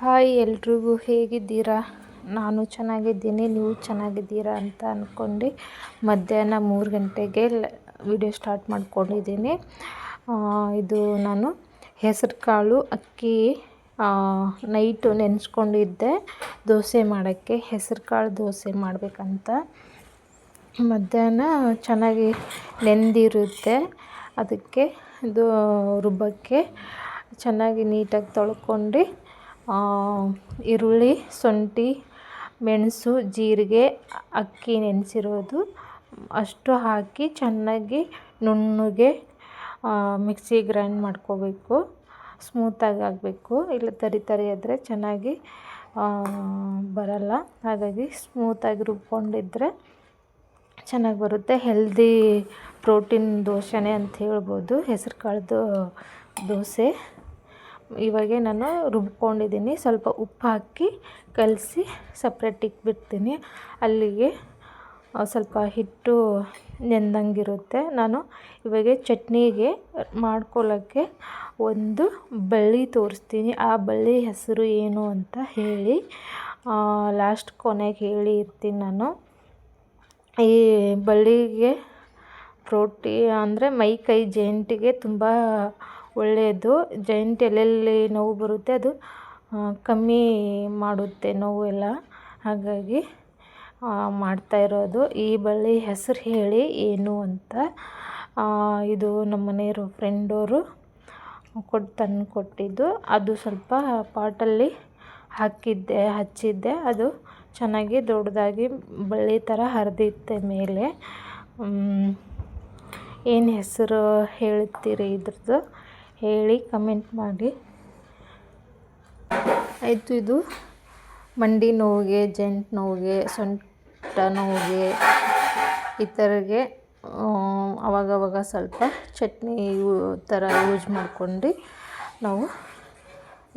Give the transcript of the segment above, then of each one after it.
Hi ಎಲ್ರಿಗೂ ಹೇಗಿದ್ದೀರಾ? ನಾನು ಚೆನ್ನಾಗಿದ್ದೀನಿ, ನೀವು ಚೆನ್ನಾಗಿದ್ದೀರಾ ಅಂತ ಅಂದ್ಕೊಂಡು ಮಧ್ಯಾಹ್ನ ಮೂರು ಗಂಟೆಗೆ ವಿಡಿಯೋ ಸ್ಟಾರ್ಟ್ ಮಾಡ್ಕೊಂಡಿದ್ದೀನಿ. ಇದು ನಾನು ಹೆಸರು ಕಾಳು ಅಕ್ಕಿ ನೈಟು ನೆನೆಸ್ಕೊಂಡಿದ್ದೆ. ದೋಸೆ ಮಾಡೋಕ್ಕೆ ಹೆಸರು ಕಾಳು ದೋಸೆ ಮಾಡಬೇಕಂತ. ಮಧ್ಯಾಹ್ನ ಚೆನ್ನಾಗಿ ನೆಂದಿರುತ್ತೆ. ಅದಕ್ಕೆ ಇದು ರುಬ್ಬಕ್ಕೆ ಚೆನ್ನಾಗಿ ನೀಟಾಗಿ ತೊಳ್ಕೊಂಡು ಈರುಳ್ಳಿ, ಶುಂಠಿ, ಮೆಣಸು, ಜೀರಿಗೆ, ಅಕ್ಕಿ ನೆನೆಸಿರೋದು. ಅಷ್ಟು ಹಾಕಿ ಚೆನ್ನಾಗಿ ನುಣ್ಣಗೆ ಮಿಕ್ಸಿ ಗ್ರೈಂಡ್ ಮಾಡ್ಕೋಬೇಕು. ಸ್ಮೂತಾಗಿ ಆಗಬೇಕು. ಇಲ್ಲ ತರಿ ತರಿ ಆದರೆ ಚೆನ್ನಾಗಿ ಬರಲ್ಲ. ಹಾಗಾಗಿ ಸ್ಮೂತಾಗಿ ರುಬ್ಕೊಂಡಿದ್ದರೆ ಚೆನ್ನಾಗಿ ಬರುತ್ತೆ. ಹೆಲ್ದಿ ಪ್ರೋಟೀನ್ ದೋಸೆನೇ ಅಂತ ಹೇಳ್ಬೋದು. ಹೆಸರು ಕಾಳ್ದು ದೋಸೆ. ಇವಾಗೆ ನಾನು ರುಬ್ಕೊಂಡಿದ್ದೀನಿ. ಸ್ವಲ್ಪ ಉಪ್ಪು ಹಾಕಿ ಕಲಸಿ ಸಪ್ರೇಟ್ ಇಕ್ಬಿಡ್ತೀನಿ ಅಲ್ಲಿಗೆ ಸ್ವಲ್ಪ ಹಿಟ್ಟು ನೆಂದಂಗಿರುತ್ತೆ. ನಾನು ಇವಾಗ ಚಟ್ನಿಗೆ ಮಾಡ್ಕೊಳ್ಳೋಕ್ಕೆ ಒಂದು ಬಳ್ಳಿ ತೋರಿಸ್ತೀನಿ. ಆ ಬಳ್ಳಿ ಹೆಸರು ಏನು ಅಂತ ಹೇಳಿ ಲಾಸ್ಟ್ ಕೊನೆಗೆ ಹೇಳಿ ಇರ್ತೀನಿ ನಾನು. ಈ ಬಳ್ಳಿಗೆ ಪ್ರೋಟಿ ಅಂದರೆ ಮೈ ಕೈ ಜೇಂಟಿಗೆ ತುಂಬ ಒಳ್ಳೆಯದು. ಜಾಯಿಂಟ್ ಎಲ್ಲೆಲ್ಲಿ ನೋವು ಬರುತ್ತೆ. ಅದು ಕಮ್ಮಿ ಮಾಡುತ್ತೆ ನೋವು ಎಲ್ಲ. ಹಾಗಾಗಿ ಮಾಡ್ತಾ ಇರೋದು. ಈ ಬಳ್ಳಿ ಹೆಸರು ಹೇಳಿ ಏನು ಅಂತ ಇದು ನಮ್ಮ ಮನೆಯವರು ಫ್ರೆಂಡವರು ಕೊಟ್ಟು ತಂದು ಕೊಟ್ಟಿದ್ದು. ಅದು ಸ್ವಲ್ಪ ಪಾಟಲ್ಲಿ ಹಾಕಿದ್ದೆ, ಹಚ್ಚಿದ್ದೆ. ಅದು ಚೆನ್ನಾಗಿ ದೊಡ್ಡದಾಗಿ ಬಳ್ಳಿ ಥರ ಹರಿದಿತ್ತೆ ಮೇಲೆ. ಏನು ಹೆಸರು ಹೇಳ್ತೀರಿ ಇದ್ರದ್ದು? ಹೇಳಿ ಕಮೆಂಟ್ ಮಾಡಿ. ಆಯಿತು ಇದು ಮಂಡಿ ನೋವಿಗೆ, ಜಂಟ್ ನೋವಿಗೆ, ಸೊಂಟ ನೋವಿಗೆ ಈ ಥರಗೆ ಅವಾಗವಾಗ ಸ್ವಲ್ಪ ಚಟ್ನಿ ಥರ ಯೂಸ್ ಮಾಡ್ಕೊಂಡು ನಾವು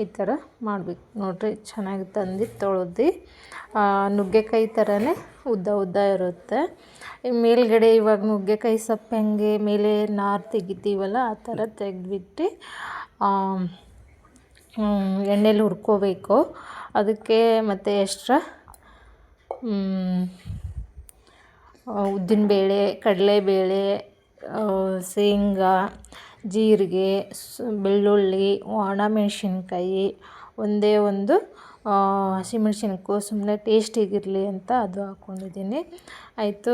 ಈ ಥರ ಮಾಡಬೇಕು. ನೋಡಿರಿ, ಚೆನ್ನಾಗಿ ತಂದು ತೊಳೆದು ನುಗ್ಗೆಕಾಯಿ ಥರನೇ ಉದ್ದ ಉದ್ದ ಇರುತ್ತೆ. ಮೇಲ್ಗಡೆ ಇವಾಗ ನುಗ್ಗೆಕಾಯಿ ಸೊಪ್ಪು ಹೆಂಗೆ ಮೇಲೆ ನಾರು ತೆಗಿತೀವಲ್ಲ, ಆ ಥರ ತೆಗೆದ್ಬಿಟ್ಟು ಎಣ್ಣೆಲಿ ಹುರ್ಕೋಬೇಕು. ಅದಕ್ಕೆ ಮತ್ತು ಎಕ್ಸ್ಟ್ರಾ ಉದ್ದಿನಬೇಳೆ ಕಡಲೆಬೇಳೆ ಶೇಂಗಾ ಜೀರಿಗೆ ಬೆಳ್ಳುಳ್ಳಿ ಒಣಮೆಣ್ಸಿನ್ಕಾಯಿ ಒಂದೇ ಒಂದು ಹಸಿಮೆಣ್ಸಿನ್ಕೋ ಸುಮ್ಮನೆ ಟೇಸ್ಟಿಗಿರಲಿ ಅಂತ ಅದು ಹಾಕ್ಕೊಂಡಿದ್ದೀನಿ ಆಯಿತು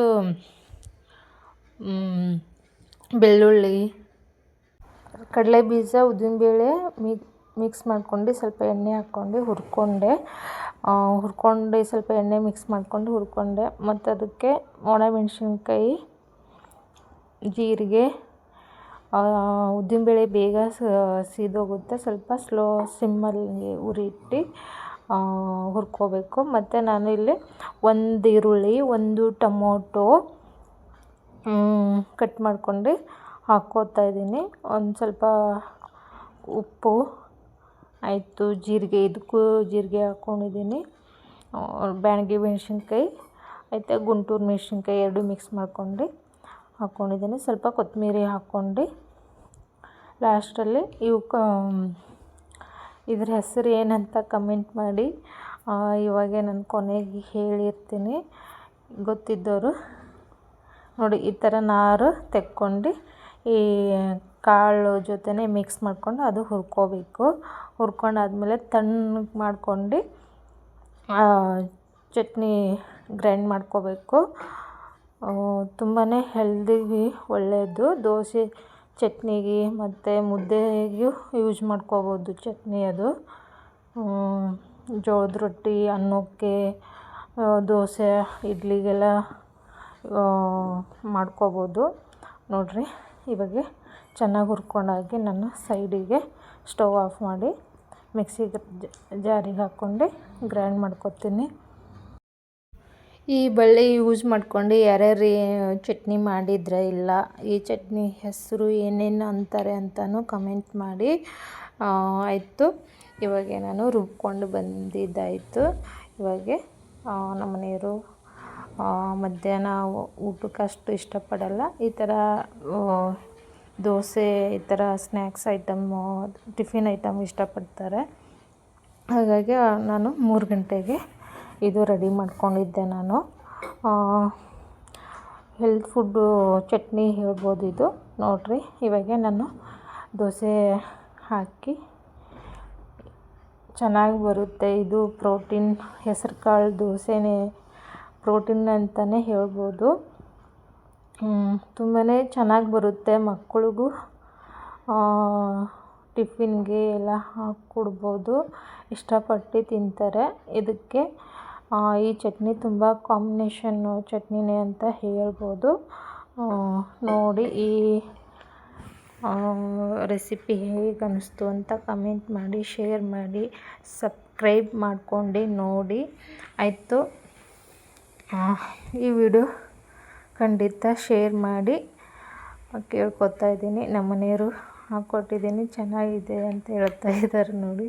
ಬೆಳ್ಳುಳ್ಳಿ, ಕಡಲೆ ಬೀಜ, ಉದ್ದಿನಬೇಳೆ ಮಿಕ್ಸ್ ಮಾಡ್ಕೊಂಡು ಸ್ವಲ್ಪ ಎಣ್ಣೆ ಹಾಕ್ಕೊಂಡು ಹುರ್ಕೊಂಡೆ. ಹುರ್ಕೊಂಡು ಸ್ವಲ್ಪ ಎಣ್ಣೆ ಮಿಕ್ಸ್ ಮಾಡ್ಕೊಂಡು ಹುರ್ಕೊಂಡೆ. ಮತ್ತು ಅದಕ್ಕೆ ಒಣಮೆಣ್ಸಿನ್ಕಾಯಿ ಜೀರಿಗೆ ಉದ್ದಿನಬೇಳೆ ಬೇಗ ಸೀದೋಗುತ್ತೆ. ಸ್ವಲ್ಪ ಸ್ಲೋ ಸಿಮ್ಮಲ್ಲಿ ಉರಿಟ್ಟು ಹುರ್ಕೋಬೇಕು. ಮತ್ತು ನಾನು ಇಲ್ಲಿ ಒಂದು ಈರುಳ್ಳಿ, ಒಂದು ಟೊಮೊಟೊ ಕಟ್ ಮಾಡ್ಕೊಂಡು ಹಾಕೋತಾ ಇದ್ದೀನಿ. ಒಂದು ಸ್ವಲ್ಪ ಉಪ್ಪು, ಆಯಿತು, ಜೀರಿಗೆ, ಇದಕ್ಕೂ ಜೀರಿಗೆ ಹಾಕ್ಕೊಂಡಿದ್ದೀನಿ ಬ್ಯಾಡಗಿ ಮೆಣಸಿನ್ಕಾಯಿ ಮತ್ತು ಗುಂಟೂರು ಮೆಣಸಿನ್ಕಾಯಿ ಎರಡು ಮಿಕ್ಸ್ ಮಾಡ್ಕೊಂಡು ಹಾಕ್ಕೊಂಡಿದ್ದೀನಿ ಸ್ವಲ್ಪ ಕೊತ್ತಂಬರಿ ಹಾಕ್ಕೊಂಡು ಲಾಸ್ಟಲ್ಲಿ ಇವಕ್ಕೆ ಇದ್ರ ಹೆಸರು ಏನಂತ ಕಮೆಂಟ್ ಮಾಡಿ. ಇವಾಗೆ ನಾನು ಕೊನೆಗೆ ಹೇಳಿರ್ತೀನಿ. ಗೊತ್ತಿದ್ದವರು ನೋಡಿ, ಈ ಥರ ನಾರು ತೆಕ್ಕೊಂಡು ಈ ಕಾಳು ಜೊತೆ ಮಿಕ್ಸ್ ಮಾಡ್ಕೊಂಡು ಅದು ಹುರ್ಕೋಬೇಕು. ಹುರ್ಕೊಂಡಾದ್ಮೇಲೆ ತಣ್ಣಗೆ ಮಾಡ್ಕೊಂಡು ಚಟ್ನಿ ಗ್ರೈಂಡ್ ಮಾಡ್ಕೋಬೇಕು. ತುಂಬಾ ಹೆಲ್ದಿಗೆ ಒಳ್ಳೆಯದು ದೋಸೆ, ಚಟ್ನಿಗೆ ಮತ್ತು ಮುದ್ದೆಗೂ ಯೂಸ್ ಮಾಡ್ಕೋಬೋದು ಚಟ್ನಿ ಅದು. ಜೋಳದ ರೊಟ್ಟಿ, ಅನ್ನಕ್ಕೆ ದೋಸೆ, ಇಡ್ಲಿಗೆಲ್ಲ ಮಾಡ್ಕೋಬೋದು. ನೋಡಿರಿ, ಇವಾಗ ಚೆನ್ನಾಗಿ ಹುರ್ಕೊಂಡಾಗಿ ನಾನು ಸೈಡಿಗೆ ಸ್ಟವ್ ಆಫ್ ಮಾಡಿ, ಮಿಕ್ಸಿಗೆ ಜಾರಿಗೆ ಹಾಕ್ಕೊಂಡು ಗ್ರೈಂಡ್ ಮಾಡ್ಕೊತೀನಿ. ಈ ಬಳ್ಳಿ ಯೂಸ್ ಮಾಡ್ಕೊಂಡು ಯಾರ್ಯಾರು ಚಟ್ನಿ ಮಾಡಿದ್ರೆ ಇಲ್ಲ, ಈ ಚಟ್ನಿ ಹೆಸರು ಏನೇನು ಅಂತಾರೆ ಅಂತಲೂ ಕಮೆಂಟ್ ಮಾಡಿ. ಆಯಿತು. ಇವಾಗ ನಾನು ರುಬ್ಕೊಂಡು ಬಂದಿದ್ದಾಯಿತು. ಇವಾಗ ನಮ್ಮ ಮನೆಯವರು ಮಧ್ಯಾಹ್ನ ಊಟಕ್ಕೆ ಅಷ್ಟು ಇಷ್ಟಪಡಲ್ಲ. ಈ ಥರ ದೋಸೆ, ಈ ಥರ ಸ್ನ್ಯಾಕ್ಸ್ ಐಟಮ್ಮು ಟಿಫಿನ್ ಐಟಮ್ ಇಷ್ಟಪಡ್ತಾರೆ. ಹಾಗಾಗಿ ನಾನು ಮೂರು ಗಂಟೆಗೆ ಇದು ರೆಡಿ ಮಾಡ್ಕೊಂಡಿದ್ದೆ ನಾನು. ಹೆಲ್ತ್ ಫುಡ್ಡು ಚಟ್ನಿ ಹೇಳ್ಬೋದು ಇದು. ನೋಡಿರಿ, ಇವಾಗ ನಾನು ದೋಸೆ ಹಾಕಿ ಚೆನ್ನಾಗಿ ಬರುತ್ತೆ. ಇದು ಪ್ರೋಟೀನ್ ಹೆಸರು ಕಾಳು ದೋಸೆನೇ, ಪ್ರೋಟೀನ್ ಅಂತಲೇ ಹೇಳ್ಬೋದು. ತುಂಬಾ ಚೆನ್ನಾಗಿ ಬರುತ್ತೆ ಮಕ್ಕಳಿಗೂ ಟಿಫಿನ್ಗೆ ಎಲ್ಲ ಹಾಕ್ಕೊಡ್ಬೋದು. ಇಷ್ಟಪಟ್ಟು ತಿಂತಾರೆ. ಇದಕ್ಕೆ ಈ ಚಟ್ನಿ ತುಂಬ ಕಾಂಬಿನೇಷನ್ನು ಚಟ್ನಿನೇ ಅಂತ ಹೇಳ್ಬೋದು. ನೋಡಿ ಈ ರೆಸಿಪಿ ಹೇಗೆ ಅನ್ನಿಸ್ತು ಅಂತ ಕಮೆಂಟ್ ಮಾಡಿ, ಶೇರ್ ಮಾಡಿ, ಸಬ್ಸ್ಕ್ರೈಬ್ ಮಾಡ್ಕೊಂಡು ನೋಡಿ. ಆಯಿತು. ಈ ವಿಡಿಯೋ ಖಂಡಿತ ಶೇರ್ ಮಾಡಿ. ಕೇಳ್ಕೊತಾ ಇದ್ದೀನಿ. ನಮ್ಮ ಮನೆಯವರು ಹಾಕ್ಕೊಟ್ಟಿದ್ದೀನಿ. ಚೆನ್ನಾಗಿದೆ ಅಂತ ಹೇಳ್ತಾ ಇದ್ದಾರೆ ನೋಡಿ.